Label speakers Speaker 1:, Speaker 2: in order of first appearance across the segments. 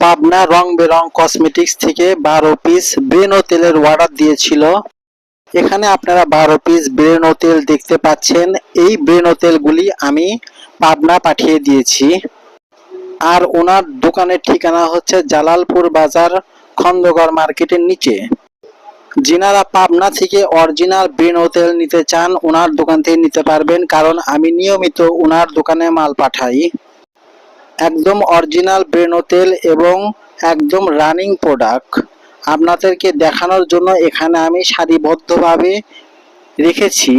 Speaker 1: পাবনা রং বেরং cosmetics থেকে বারো piece Breno তেলের অর্ডার দিয়েছিল। এখানে আপনারা বারো পিস ব্রেনো তেল দেখতে পাচ্ছেন। এই ব্রেনো তেলগুলি আমি পাবনা পাঠিয়ে দিয়েছি। আর ওনার দোকানের ঠিকানা হচ্ছে জালালপুর বাজার খন্দগড় মার্কেটের নিচে। যিনারা পাবনা থেকে অরিজিনাল ব্রেনো তেল নিতে চান, ওনার দোকান থেকে নিতে পারবেন। কারণ আমি নিয়মিত ওনার দোকানে মাল পাঠাই। একদম অরিজিনাল ব্রেনো তেল এবং একদম রানিং প্রোডাক্ট। আপনাদেরকে দেখানোর জন্য এখানে আমি সারিবদ্ধভাবে রেখেছি।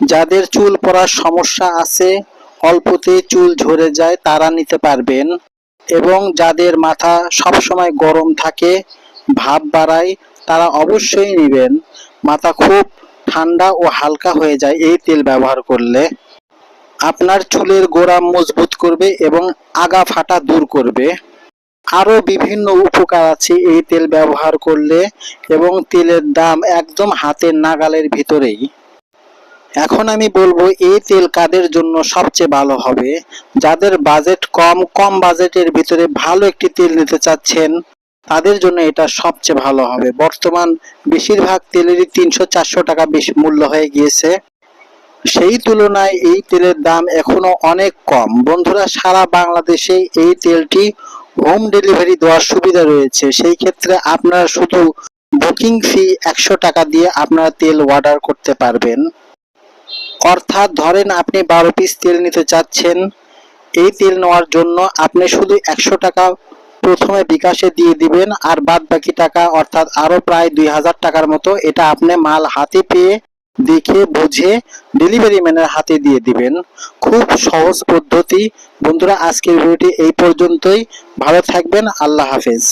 Speaker 1: যাদের চুল পড়ার সমস্যা আছে অল্পতে চুল ঝরে যায় তারা নিতে পারবেন। এবং যাদের মাথা সবসময় গরম থাকে, ভাব বাড়ায়, তারা অবশ্যই নেবেন। মাথা খুব ঠান্ডা ও হালকা হয়ে যায় এই তেল ব্যবহার করলে। আপনার চুলের গোড়া মজবুত করবে এবং আগা ফাটা দূর করবে। আরও বিভিন্ন উপকার আছে এই তেল ব্যবহার করলে এবং তেলের দাম একদম হাতের নাগালের ভিতরেই। এখন আমি বলব এই তেল কাদের জন্য সবচেয়ে ভালো হবে? যাদের বাজেট কম কম বাজেটের ভিতরে ভালো একটি তেল নিতে চাচ্ছেন, তাদের জন্য এটা সবচেয়ে ভালো হবে। বর্তমান বেশিরভাগ তেলেরই তিনশো চারশো টাকা বেশি মূল্য হয়ে গিয়েছে। সেই তুলনায় এই তেলের দাম এখনও অনেক কম। বন্ধুরা, সারা বাংলাদেশে এই তেলটি হোম ডেলিভারি দেওয়ার সুবিধা রয়েছে। সেই ক্ষেত্রে আপনারা শুধু বুকিং ফি একশো টাকা দিয়ে আপনারা তেল অর্ডার করতে পারবেন। অর্থাৎ ধরেন আপনি বারো পিস তেল নিতে চাচ্ছেন, এই তেল নেওয়ার জন্য আপনি শুধু একশো টাকা প্রথমে বিকাশে দিয়ে দিবেন, আর বাদ বাকি টাকা অর্থাৎ আরও প্রায় দুই হাজার টাকার মতো এটা আপনি মাল হাতে পেয়ে দেখে, বুঝে ডেলিভারি ম্যানের হাতে দিয়ে দিবেন। খুব সহজ পদ্ধতি। বন্ধুরা, আজকের ভিডিওটি এই পর্যন্তই। ভালো থাকবেন। আল্লাহ হাফেজ।